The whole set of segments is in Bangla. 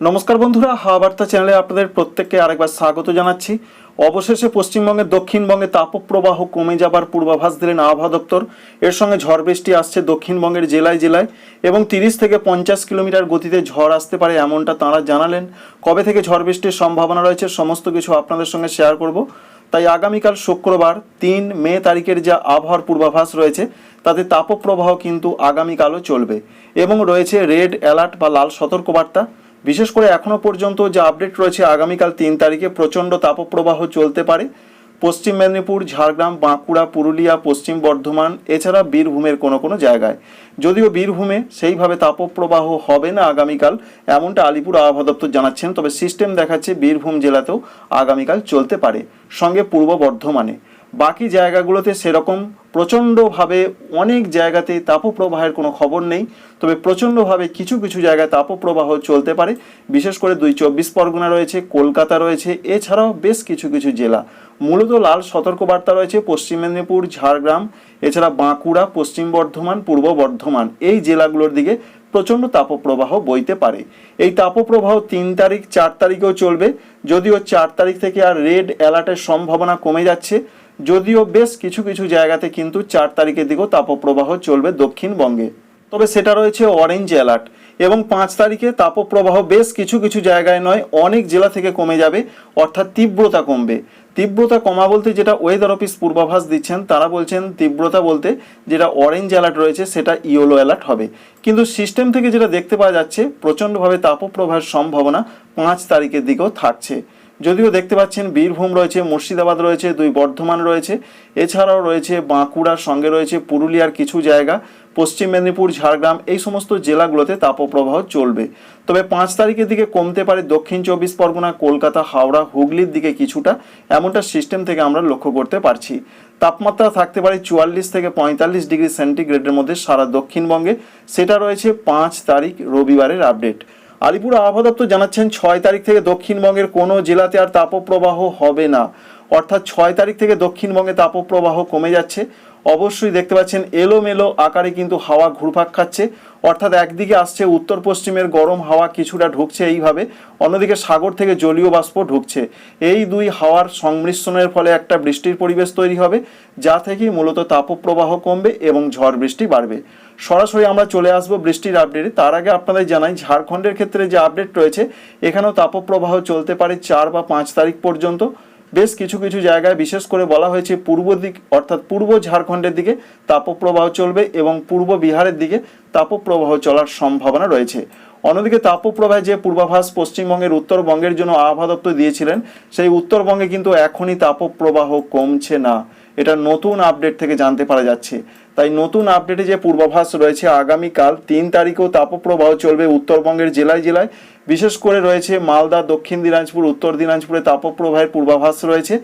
নমস্কার বন্ধুরা, হাওয়া বার্তা চ্যানেলে আপনাদের প্রত্যেককে আরেকবার স্বাগত জানাচ্ছি। অবশেষে পশ্চিমবঙ্গের, দক্ষিণবঙ্গে তাপপ্রবাহ কমে যাবার পূর্বাভাস দিলেন আবহাওয়া দপ্তর। এর সঙ্গে ঝড় বৃষ্টি আসছে দক্ষিণবঙ্গের জেলায় জেলায় এবং তিরিশ থেকে পঞ্চাশ কিলোমিটার গতিতে ঝড় আসতে পারে এমনটা তাঁরা জানালেন। কবে থেকে ঝড় বৃষ্টির সম্ভাবনা রয়েছে সমস্ত কিছু আপনাদের সঙ্গে শেয়ার করব। তাই আগামীকাল শুক্রবার, তিন মে তারিখের যা আবহাওয়ার পূর্বাভাস রয়েছে, তাতে তাপপ্রবাহ কিন্তু আগামীকালও চলবে। এবং রয়েছে রেড অ্যালার্ট বা লাল সতর্কবার্তা। বিশেষ করে এখনও পর্যন্ত যে আপডেট রয়েছে আগামীকাল তিন তারিখে প্রচণ্ড তাপপ্রবাহ চলতে পারে। পশ্চিম মেদিনীপুর, ঝাড়গ্রাম, বাঁকুড়া, পুরুলিয়া, পশ্চিম বর্ধমান, এছাড়া বীরভূমের কোনো কোনো জায়গায়। যদিও বীরভূমে সেইভাবে তাপপ্রবাহ হবে না আগামীকাল, এমনটা আলিপুর আবহাওয়া দপ্তর জানাচ্ছেন, তবে সিস্টেম দেখাচ্ছে বীরভূম জেলাতেও আগামীকাল চলতে পারে। সঙ্গে পূর্ব বর্ধমানে। বাকি জায়গাগুলোতে সেরকম প্রচণ্ডভাবে অনেক জায়গাতে তাপপ্রবাহের কোনো খবর নেই, তবে প্রচণ্ডভাবে কিছু কিছু জায়গায় তাপপ্রবাহ চলতে পারে। বিশেষ করে দুই চব্বিশ পরগনা রয়েছে, কলকাতা রয়েছে, এছাড়াও বেশ কিছু কিছু জেলা। মূলত লাল সতর্কবার্তা রয়েছে পশ্চিম মেদিনীপুর, ঝাড়গ্রাম, এছাড়া বাঁকুড়া, পশ্চিম বর্ধমান, পূর্ব বর্ধমান। এই জেলাগুলোর দিকে প্রচণ্ড তাপপ্রবাহ বইতে পারে। এই তাপপ্রবাহ তিন তারিখ, চার তারিখেও চলবে, যদিও চার তারিখ থেকে আর রেড অ্যালার্টের সম্ভাবনা কমে যাচ্ছে। যদিও বেশ কিছু কিছু জায়গাতে কিন্তু চার তারিখের দিকেও তাপপ্রবাহ চলবে দক্ষিণবঙ্গে। তবে সেটা রয়েছে অরেঞ্জ অ্যালার্ট এবং পাঁচ তারিখে তাপপ্রবাহ বেশ কিছু কিছু জায়গায় নয়, অনেক জেলা থেকে কমে যাবে, অর্থাৎ তীব্রতা কমবে। তীব্রতা কমা বলতে যেটা ওয়েদার অফিস পূর্বাভাস দিচ্ছেন, তারা বলছেন তীব্রতা বলতে যেটা অরেঞ্জ অ্যালার্ট রয়েছে, সেটা ইয়েলো অ্যালার্ট হবে। কিন্তু সিস্টেম থেকে যেটা দেখতে পাওয়া যাচ্ছে, প্রচণ্ডভাবে তাপপ্রবাহের সম্ভাবনা পাঁচ তারিখের দিকেও থাকছে। যদিও দেখতে পাচ্ছেন বীরভূম রয়েছে, মুর্শিদাবাদ রয়েছে, দুই বর্ধমান রয়েছে। এছাড়াও রয়েছে বাঁকুড়ার সঙ্গে রয়েছে পুরুলিয়ার কিছু জায়গা। পশ্চিম মেদিনীপুর, ঝাড়গ্রাম এই সমস্ত জেলাগুলোতে তাপপ্রবাহ চলবে। তবে পাঁচ তারিখের দিকে কমতে পারে দক্ষিণ চব্বিশ পরগনা, কলকাতা, হাওড়া, হুগলির দিকে কিছুটা। এমনটা সিস্টেম থেকে আমরা লক্ষ্য করতে পারছি। তাপমাত্রা থাকতে পারে চুয়াল্লিশ থেকে পঁয়তাল্লিশ ডিগ্রি সেন্টিগ্রেডের মধ্যে সারা দক্ষিণবঙ্গে। সেটা রয়েছে পাঁচ তারিখ রবিবারের আপডেট আলিপুর আবহাওয়া দপ্তর জানাচ্ছেন ছয় তারিখ থেকে দক্ষিণবঙ্গের কোনো জেলাতে আর তাপপ্রবাহ হবে না। অর্থাৎ ছয় তারিখ থেকে দক্ষিণবঙ্গে তাপপ্রবাহ কমে যাচ্ছে। অবশ্যই দেখতে পাচ্ছেন, এলোমেলো আকারে কিন্তু হাওয়া ঘুরপাক খাচ্ছে। অর্থাৎ একদিকে আসছে উত্তর পশ্চিমের গরম হাওয়া কিছুটা ঢুকছে এইভাবে, অন্যদিকে সাগর থেকে জলীয় বাষ্প ঢুকছে। এই দুই হাওয়ার সংমিশ্রণের ফলে একটা বৃষ্টির পরিবেশ তৈরি হবে, যা থেকেই মূলত তাপপ্রবাহ কমবে এবং ঝড় বৃষ্টি বাড়বে। সরাসরি আমরা চলে আসব বৃষ্টির আপডেটে তার আগে আপনাদের জানাই, ঝাড়খণ্ডের ক্ষেত্রে যে আপডেট রয়েছে, এখানেও তাপপ্রবাহ চলতে পারে চার বা পাঁচ তারিখ পর্যন্ত। বেশ কিছু কিছু জায়গায় বিশেষ করে বলা হয়েছে পূর্ব দিক, অর্থাৎ পূর্ব ঝাড়খণ্ডের দিকে তাপপ্রবাহ চলবে এবং পূর্ব বিহারের দিকে তাপপ্রবাহ চলার সম্ভাবনা রয়েছে। অন্যদিকে তাপপ্রবাহে যে পূর্বাভাস পশ্চিমবঙ্গের উত্তরবঙ্গের জন্য আবহাওয়া দপ্তর দিয়েছিলেন, সেই উত্তরবঙ্গে কিন্তু এখনই তাপপ্রবাহ কমছে না। এটা নতুন আপডেট থেকে জানতে পারা যাচ্ছে। তাই নতুন আপডেটে যে পূর্বাভাস রয়েছে, আগামীকাল তিন তারিখেও তাপপ্রবাহ চলবে উত্তরবঙ্গের জেলায় জেলায়। বিশেষ করে রয়েছে মালদা, দক্ষিণ দিনাজপুর, উত্তর দিনাজপুরে তাপপ্রবাহের পূর্বাভাস রয়েছে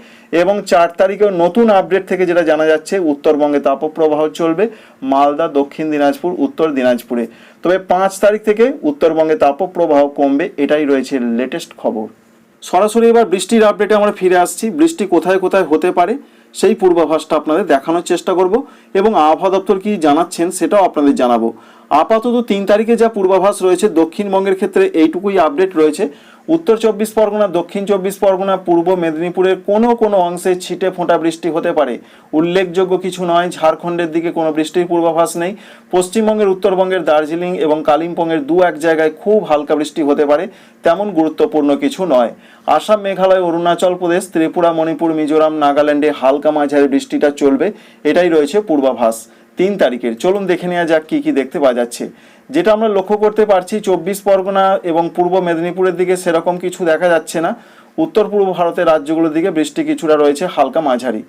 এবং চার তারিখেও নতুন আপডেট থেকে যেটা জানা যাচ্ছে, উত্তরবঙ্গে তাপপ্রবাহ চলবে, মালদা, দক্ষিণ দিনাজপুর, উত্তর দিনাজপুরে। তবে পাঁচ তারিখ থেকে উত্তরবঙ্গে তাপপ্রবাহ কমবে, এটাই রয়েছে লেটেস্ট খবর। সরাসরি এবার বৃষ্টির আপডেটে আমরা ফিরে আসছি। বৃষ্টি কোথায় কোথায় হতে পারে সেই পূর্বাভাসটা আপনাদের দেখানোর চেষ্টা করব এবং আবহাওয়া দপ্তর কি জানাচ্ছেন সেটাও আপনাদের জানাব। আপাতত তিন তারিখে যা পূর্বাভাস রয়েছে, দক্ষিণবঙ্গের ক্ষেত্রে এইটুকুই আপডেট রয়েছে। উত্তর চব্বিশ পরগনা, দক্ষিণ চব্বিশ পরগনা, পূর্ব মেদিনীপুরের কোনো কোনো অংশে ছিটে ফোঁটা বৃষ্টি হতে পারে। উল্লেখযোগ্য কিছু নয়, ঝাড়খণ্ডের দিকে কোনো বৃষ্টির পূর্বাভাস নেই। পশ্চিমবঙ্গের, উত্তরবঙ্গের, দার্জিলিং এবং কালিম্পংয়ের দু এক জায়গায় খুব হালকা বৃষ্টি হতে পারে, তেমন গুরুত্বপূর্ণ কিছু নয়। আসাম, মেঘালয়, অরুণাচল প্রদেশ, ত্রিপুরা, মণিপুর, মিজোরাম, নাগাল্যান্ডে হালকা মাঝারি বৃষ্টিটা চলবে, এটাই রয়েছে পূর্বাভাস। তিন তারিখের। চলুন দেখে নেওয়া যাক কী কী দেখতে পাওয়া যাচ্ছে। যেটা আমরা লক্ষ্য করতে পারছি, চব্বিশ পরগনা এবং পূর্ব মেদিনীপুরের দিকে সেরকম কিছু দেখা যাচ্ছে না। উত্তর পূর্ব ভারতের রাজ্যগুলোর দিকে বৃষ্টি কিছুটা রয়েছে, হালকা মাঝারি।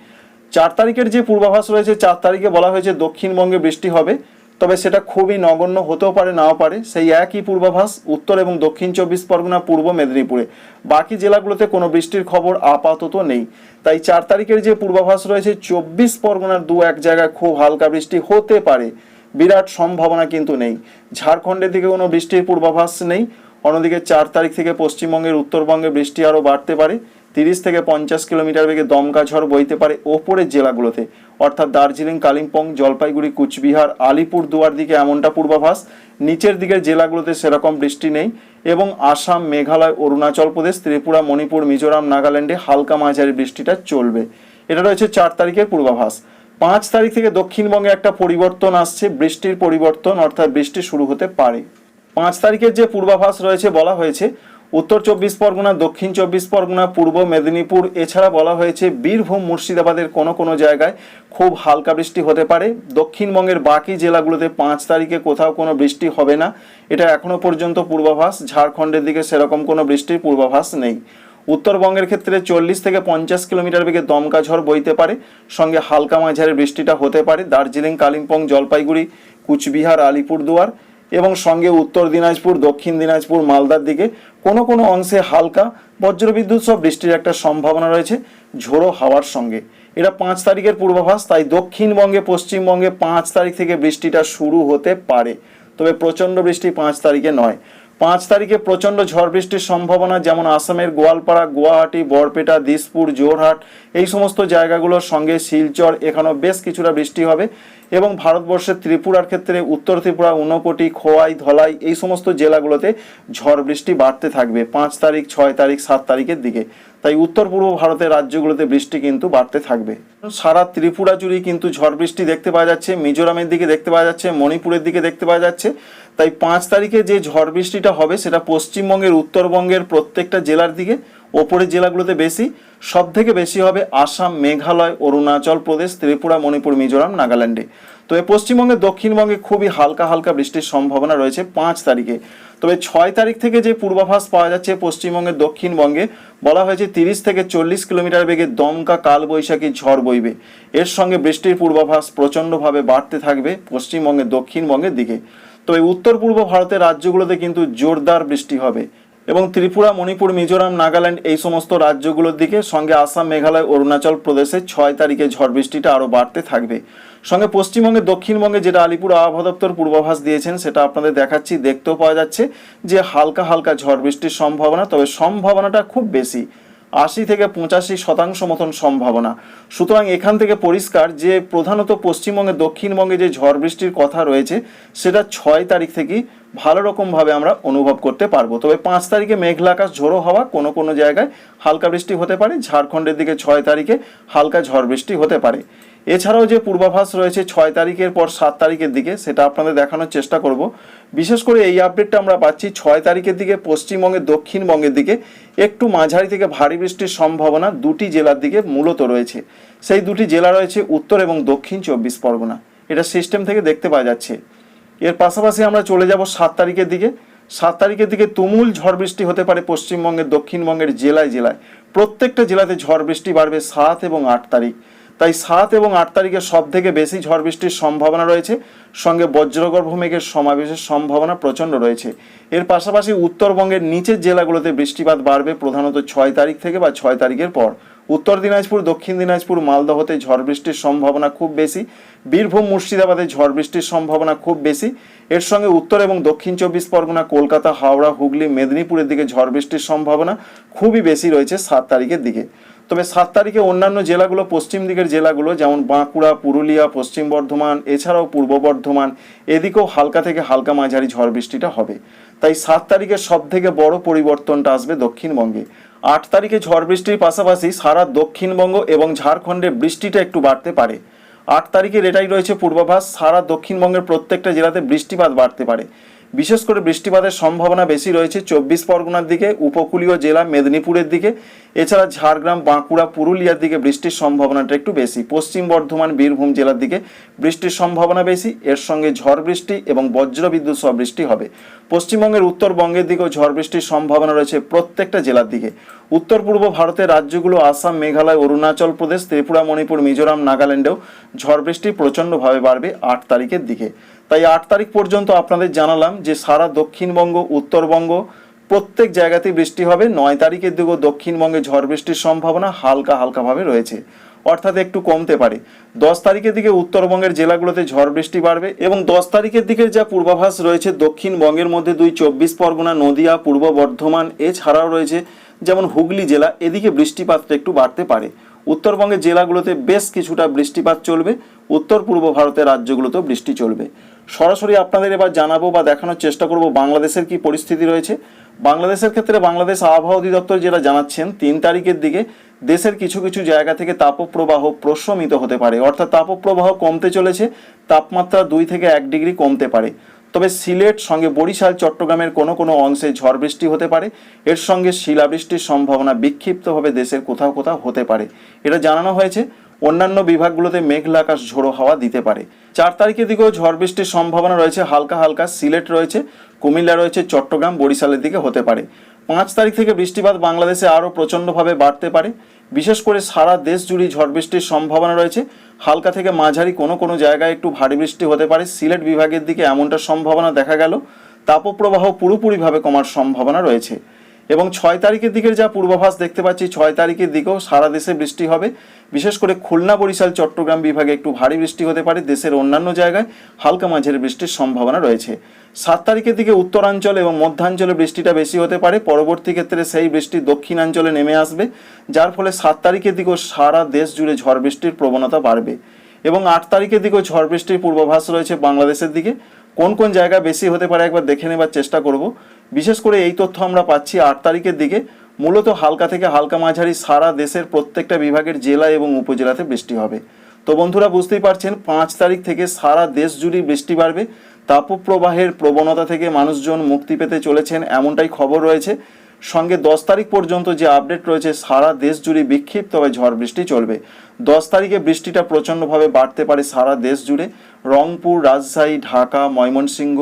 চার তারিখের যে পূর্বাভাস রয়েছে, চার তারিখে বলা হয়েছে দক্ষিণবঙ্গে বৃষ্টি হবে। তবে সেটা খুবই নগণ্য হতেও পারে, নাও পারে। সেই একই পূর্বাভাস উত্তর এবং দক্ষিণ চব্বিশ পরগনা, পূর্ব মেদিনীপুরে। বাকি জেলাগুলোতে কোনো বৃষ্টির খবর আপাতত নেই। তাই চার তারিখের যে পূর্বাভাস রয়েছে, চব্বিশ পরগনার দু এক জায়গায় খুব হালকা বৃষ্টি হতে পারে। বিরাট সম্ভাবনা কিন্তু নেই। ঝাড়খণ্ডের দিকে কোনো বৃষ্টির পূর্বাভাস নেই। অন্যদিকে চার তারিখ থেকে পশ্চিমবঙ্গের উত্তরবঙ্গে বৃষ্টি আরও বাড়তে পারে। তিরিশ থেকে পঞ্চাশ কিলোমিটার বেগে দমকা ঝড় বইতে পারে ওপরের জেলাগুলোতে। অর্থাৎ দার্জিলিং, কালিম্পং, জলপাইগুড়ি, কুচবিহার, আলিপুর দুয়ার দিকে এমনটা পূর্বাভাস। নিচের দিকের জেলাগুলোতে সেরকম বৃষ্টি নেই এবং আসাম, মেঘালয়, অরুণাচল প্রদেশ, ত্রিপুরা, মণিপুর, মিজোরাম, নাগাল্যান্ডে হালকা মাঝারি বৃষ্টিটা চলবে। এটা রয়েছে চার তারিখের পূর্বাভাস। পাঁচ তারিখ থেকে দক্ষিণবঙ্গে একটা পরিবর্তন আসছে, বৃষ্টির পরিবর্তন, অর্থাৎ বৃষ্টি শুরু হতে পারে। পাঁচ তারিখের যে পূর্বাভাস রয়েছে বলা হয়েছে উত্তর চব্বিশ পরগনা, দক্ষিণ চব্বিশ পরগনা, পূর্ব মেদিনীপুর, এছাড়া বলা হয়েছে বীরভূম, মুর্শিদাবাদের কোনো কোনো জায়গায় খুব হালকা বৃষ্টি হতে পারে। দক্ষিণবঙ্গের বাকি জেলাগুলোতে পাঁচ তারিখে কোথাও কোনো বৃষ্টি হবে না। এটা এখনও পর্যন্ত পূর্বাভাস। ঝাড়খণ্ডের দিকে সেরকম কোনো বৃষ্টির পূর্বাভাস নেই। উত্তরবঙ্গের ক্ষেত্রে চল্লিশ থেকে পঞ্চাশ কিলোমিটার বেগে দমকা ঝড় বইতে পারে। সঙ্গে হালকা মাঝারি বৃষ্টিটা হতে পারে। দার্জিলিং, কালিম্পং, জলপাইগুড়ি, কুচবিহার, আলিপুরদুয়ার এবং সঙ্গে উত্তর দিনাজপুর, দক্ষিণ দিনাজপুর, মালদার দিকে কোনো কোনো অংশে হালকা বজ্রবিদ্যুৎ সহ বৃষ্টির একটা সম্ভাবনা রয়েছে, ঝোড়ো হাওয়ার সঙ্গে। এটা পাঁচ তারিখের পূর্বাভাস, তাই দক্ষিণবঙ্গে, পশ্চিমবঙ্গে পাঁচ তারিখ থেকে বৃষ্টিটা শুরু হতে পারে। তবে প্রচণ্ড বৃষ্টি পাঁচ তারিখে নয়। পাঁচ তারিখে প্রচণ্ড ঝড় বৃষ্টির সম্ভাবনা, যেমন আসামের গোয়ালপাড়া, গুয়াহাটি, বরপেটা, দিসপুর জোরহাট এই সমস্ত জায়গাগুলোর সঙ্গে শিলচর, এখানেও বেশ কিছুটা বৃষ্টি হবে। এবং ভারতবর্ষের ত্রিপুরার ক্ষেত্রে উত্তর ত্রিপুরা, ঊনকোটি, খোয়াই, ধলাই, এই সমস্ত জেলাগুলোতে ঝড় বৃষ্টি বাড়তে থাকবে পাঁচ তারিখ, ছয় তারিখ, সাত তারিখের দিকে। তাই উত্তর পূর্ব ভারতের রাজ্যগুলোতে বৃষ্টি কিন্তু বাড়তে থাকবে। সারা ত্রিপুরা জুড়েই কিন্তু ঝড় বৃষ্টি দেখতে পাওয়া যাচ্ছে, মিজোরামের দিকে দেখতে পাওয়া যাচ্ছে, মণিপুরের দিকে দেখতে পাওয়া যাচ্ছে। তাই পাঁচ তারিখে যে ঝড় বৃষ্টিটা হবে, সেটা পশ্চিমবঙ্গের, উত্তরবঙ্গের প্রত্যেকটা জেলার দিকে, ওপরের জেলাগুলোতে বেশি। সব থেকে বেশি হবে আসাম, মেঘালয়, অরুণাচল প্রদেশ, ত্রিপুরা, মণিপুর, মিজোরাম, নাগাল্যান্ডে। তো এই পশ্চিমবঙ্গের দক্ষিণবঙ্গে খুবই হালকা হালকা বৃষ্টির সম্ভাবনা রয়েছে পাঁচ তারিখে। তবে ছয় তারিখ থেকে যে পূর্বাভাস পাওয়া যাচ্ছে পশ্চিমবঙ্গের, দক্ষিণবঙ্গে, বলা হয়েছে তিরিশ থেকে চল্লিশ কিলোমিটার বেগে দমকা কালবৈশাখী ঝড় বইবে। এর সঙ্গে বৃষ্টির পূর্বাভাস প্রচণ্ডভাবে বাড়তে থাকবে পশ্চিমবঙ্গের, দক্ষিণবঙ্গের দিকে। তবে উত্তর পূর্ব ভারতের রাজ্যগুলোতে কিন্তু জোরদার বৃষ্টি হবে এবং ত্রিপুরা, মণিপুর, মিজোরাম, নাগাল্যান্ড এই সমস্ত রাজ্যগুলোর দিকে সঙ্গে আসাম, মেঘালয়, অরুণাচল প্রদেশে ছয় তারিখে ঝড় বৃষ্টিটা আরও বাড়তে থাকবে। সঙ্গে পশ্চিমবঙ্গে, দক্ষিণবঙ্গে যেটা আলিপুর আবহাওয়া দপ্তর পূর্বাভাস দিয়েছেন সেটা আপনাদের দেখাচ্ছি, দেখতেও পাওয়া যাচ্ছে যে হালকা হালকা ঝড় বৃষ্টির সম্ভাবনা, তবে সম্ভাবনাটা খুব বেশি। আশি থেকে পঁচাশি শতাংশ মতন সম্ভাবনা। সুতরাং এখান থেকে পরিষ্কার যে প্রধানত পশ্চিমবঙ্গে, দক্ষিণবঙ্গে যে ঝড় বৃষ্টির কথা রয়েছে, সেটা ছয় তারিখ থেকেই ভালো রকমভাবে আমরা অনুভব করতে পারব। তবে পাঁচ তারিখে মেঘলা আকাশ ঝোড়ো হওয়া কোনো কোনো জায়গায় হালকা বৃষ্টি হতে পারে। ঝাড়খণ্ডের দিকে ছয় তারিখে হালকা ঝড় বৃষ্টি হতে পারে। এছাড়াও যে পূর্বাভাস রয়েছে ছয় তারিখের পর সাত তারিখের দিকে, সেটা আপনাদের দেখানোর চেষ্টা করব। বিশেষ করে এই আপডেটটা আমরা পাচ্ছি ছয় তারিখের দিকে পশ্চিমবঙ্গের, দক্ষিণবঙ্গের দিকে। একটু মাঝারি থেকে ভারী বৃষ্টির সম্ভাবনা দুটি জেলার দিকে মূলত রয়েছে। সেই দুটি জেলা রয়েছে উত্তর এবং দক্ষিণ চব্বিশ পরগনা। এটা সিস্টেম থেকে দেখতে পাওয়া যাচ্ছে। এর পাশাপাশি আমরা চলে যাব সাত তারিখের দিকে। সাত তারিখের দিকে তুমুল ঝড় বৃষ্টি হতে পারে পশ্চিমবঙ্গের, দক্ষিণবঙ্গের জেলায় জেলায়। প্রত্যেকটা জেলাতে ঝড় বৃষ্টি বাড়বে সাত এবং আট তারিখ। তাই সাত এবং আট তারিখে সব থেকে বেশি ঝড় বৃষ্টির সম্ভাবনা রয়েছে। সঙ্গে বজ্রগর্ভ মেঘের সমাবেশের সম্ভাবনা প্রচণ্ড রয়েছে। এর পাশাপাশি উত্তরবঙ্গের নিচের জেলাগুলোতে বৃষ্টিপাত বাড়বে প্রধানত ছয় তারিখ থেকে বা ছয় তারিখের পর। উত্তর দিনাজপুর, দক্ষিণ দিনাজপুর, মালদহতে ঝড় বৃষ্টির সম্ভাবনা খুব বেশি। বীরভূম, মুর্শিদাবাদে ঝড় বৃষ্টির সম্ভাবনা খুব বেশি। এর সঙ্গে উত্তর এবং দক্ষিণ চব্বিশ পরগনা, কলকাতা, হাওড়া, হুগলি, মেদিনীপুরের দিকে ঝড় বৃষ্টির সম্ভাবনা খুবই বেশি রয়েছে সাত তারিখের দিকে। তবে সাত তারিখে অন্যান্য জেলাগুলো, পশ্চিম দিকের জেলাগুলো, যেমন বাঁকুড়া, পুরুলিয়া, পশ্চিম বর্ধমান, এছাড়াও পূর্ব বর্ধমান, এদিকেও হালকা থেকে হালকা মাঝারি ঝড় বৃষ্টিটা হবে। তাই সাত তারিখে সব থেকে বড় পরিবর্তনটা আসবে দক্ষিণবঙ্গে। আট তারিখে ঝড় বৃষ্টির পাশাপাশি সারা দক্ষিণবঙ্গ এবং ঝাড়খণ্ডে বৃষ্টিটা একটু বাড়তে পারে। আট তারিখের এটাই রয়েছে পূর্বাভাস, সারা দক্ষিণবঙ্গের প্রত্যেকটা জেলাতে বৃষ্টিপাত বাড়তে পারে। বিশেষ করে বৃষ্টিপাতের সম্ভাবনা বেশি রয়েছে চব্বিশ পরগনার দিকে, উপকূলীয় জেলা মেদিনীপুরের দিকে এছাড়া ঝাড়গ্রাম, বাঁকুড়া, পুরুলিয়ার দিকে বৃষ্টির সম্ভাবনাটা একটু বেশি। পশ্চিম বর্ধমান, বীরভূম জেলার দিকে বৃষ্টির সম্ভাবনা বেশি। এর সঙ্গে ঝড় বৃষ্টি এবং বজ্রবিদ্যুৎ সহ বৃষ্টি হবে। পশ্চিমবঙ্গের উত্তরবঙ্গের দিকেও ঝড় বৃষ্টির সম্ভাবনা রয়েছে প্রত্যেকটা জেলার দিকে। উত্তর পূর্ব ভারতের রাজ্যগুলো আসাম, মেঘালয়, অরুণাচল প্রদেশ, ত্রিপুরা, মণিপুর, মিজোরাম, নাগাল্যান্ডেও ঝড় বৃষ্টি প্রচণ্ডভাবে বাড়বে আট তারিখের দিকে। তাই আট তারিখ পর্যন্ত আপনাদের জানালাম যে সারা দক্ষিণবঙ্গ, উত্তরবঙ্গ প্রত্যেক জায়গাতেই বৃষ্টি হবে। নয় তারিখের দিকেও দক্ষিণবঙ্গে ঝড় বৃষ্টির সম্ভাবনা হালকা হালকাভাবে রয়েছে। অর্থাৎ একটু কমতে পারে। দশ তারিখের দিকে উত্তরবঙ্গের জেলাগুলোতে ঝড় বৃষ্টি বাড়বে এবং দশ তারিখের দিকের যা পূর্বাভাস রয়েছে, দক্ষিণবঙ্গের মধ্যে দুই চব্বিশ পরগনা, নদিয়া, পূর্ব বর্ধমান এছাড়াও রয়েছে, যেমন হুগলি জেলা, এদিকে বৃষ্টিপাতটা একটু বাড়তে পারে। উত্তরবঙ্গের জেলাগুলোতে বেশ কিছুটা বৃষ্টিপাত চলবে। উত্তর পূর্ব ভারতের রাজ্যগুলোতেও বৃষ্টি চলবে। সরাসরি আপনাদের এবার জানাব বা দেখানোর চেষ্টা করব বাংলাদেশের কি পরিস্থিতি রয়েছে। বাংলাদেশের ক্ষেত্রে বাংলাদেশ আবহাওয়া অধিদপ্তর যেটা জানাচ্ছেন, তিন তারিখের দিকে দেশের কিছু কিছু জায়গা থেকে তাপপ্রবাহ প্রশমিত হতে পারে। অর্থাৎ তাপপ্রবাহ কমতে চলেছে, তাপমাত্রা দুই থেকে এক ডিগ্রি কমতে পারে। তবে সিলেট সঙ্গে বরিশাল, চট্টগ্রামের কোনো কোনো অংশে ঝড় বৃষ্টি হতে পারে। এর সঙ্গে শিলাবৃষ্টির সম্ভাবনা বিক্ষিপ্তভাবে দেশের কোথাও কোথাও হতে পারে। এটা জানানো হয়েছে অন্যান্য বিভাগগুলোতে মেঘলা আকাশ ঝোড়ো হাওয়া দিতে পারে। চার তারিখের দিকেও ঝড় বৃষ্টির সম্ভাবনা রয়েছে। হালকা হালকা সিলেট রয়েছে, কুমিল্লা রয়েছে, চট্টগ্রাম, বরিশালের দিকে হতে পারে। পাঁচ তারিখ থেকে বৃষ্টিপাত বাংলাদেশে আরও প্রচণ্ডভাবে বাড়তে পারে। বিশেষ করে সারা দেশ জুড়ে ঝড় বৃষ্টির সম্ভাবনা রয়েছে। হালকা থেকে মাঝারি কোনো কোনো জায়গায় একটু ভারী বৃষ্টি হতে পারে। সিলেট বিভাগের দিকে এমনটা সম্ভাবনা দেখা গেল। তাপপ্রবাহ পুরোপুরিভাবে কমার সম্ভাবনা রয়েছে। এবং ছয় তারিখের দিকের যা পূর্বাভাস দেখতে পাচ্ছি, ছয় তারিখের দিকেও সারা দেশে বৃষ্টি হবে। বিশেষ করে খুলনা, বরিশাল, চট্টগ্রাম বিভাগে একটু ভারী বৃষ্টি হতে পারে। দেশের অন্যান্য জায়গায় হালকা মাঝের বৃষ্টির সম্ভাবনা রয়েছে। সাত তারিখের দিকে উত্তরাঞ্চল এবং মধ্যাঞ্চলে বৃষ্টিটা বেশি হতে পারে। পরবর্তী ক্ষেত্রে সেই বৃষ্টি দক্ষিণাঞ্চলে নেমে আসবে, যার ফলে সাত তারিখের দিকেও সারা দেশ জুড়ে ঝড় বৃষ্টির প্রবণতা বাড়বে। এবং আট তারিখের দিকেও ঝড় বৃষ্টির পূর্বাভাস রয়েছে বাংলাদেশের দিকে। কোন কোন জায়গা বেশি হতে পারে একবার দেখে নেবার চেষ্টা করব। বিশেষ করে এই তথ্য আমরা পাচ্ছি আট তারিখের দিকে। মূলত হালকা থেকে হালকা মাঝারি সারা দেশের প্রত্যেকটা বিভাগের জেলা এবং উপজেলাতে বৃষ্টি হবে। তো বন্ধুরা, বুঝতেই পারছেন, পাঁচ তারিখ থেকে সারা দেশ জুড়ে বৃষ্টি বাড়বে। তাপপ্রবাহের প্রবণতা থেকে মানুষজন মুক্তি পেতে চলেছেন এমনটাই খবর রয়েছে। সঙ্গে দশ তারিখ পর্যন্ত যে আপডেট রয়েছে, সারা দেশ জুড়ে বিক্ষিপ্তভাবে ঝড় বৃষ্টি চলবে। দশ তারিখে বৃষ্টিটা প্রচণ্ডভাবে বাড়তে পারে সারা দেশ জুড়ে। রংপুর, রাজশাহী, ঢাকা, ময়মনসিংহ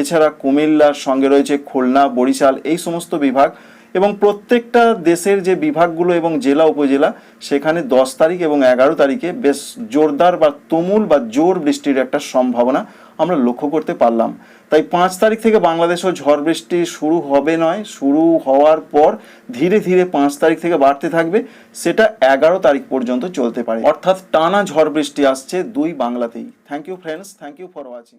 এছাড়া কুমিল্লার সঙ্গে রয়েছে খুলনা, বরিশাল এই সমস্ত বিভাগ এবং প্রত্যেকটা দেশের যে বিভাগগুলো এবং জেলা, উপজেলা, সেখানে দশ তারিখ এবং এগারো তারিখে বেশ জোরদার বা তুমুল বা জোর বৃষ্টির একটা সম্ভাবনা আমরা লক্ষ্য করতে পারলাম। তাই পাঁচ তারিখ থেকে বাংলাদেশেও ঝড় বৃষ্টি শুরু হবে নয়, শুরু হওয়ার পর ধীরে ধীরে পাঁচ তারিখ থেকে বাড়তে থাকবে, সেটা এগারো তারিখ পর্যন্ত চলতে পারে। অর্থাৎ টানা ঝড় বৃষ্টি আসছে দুই বাংলাতেই। Thank you friends thank you for watching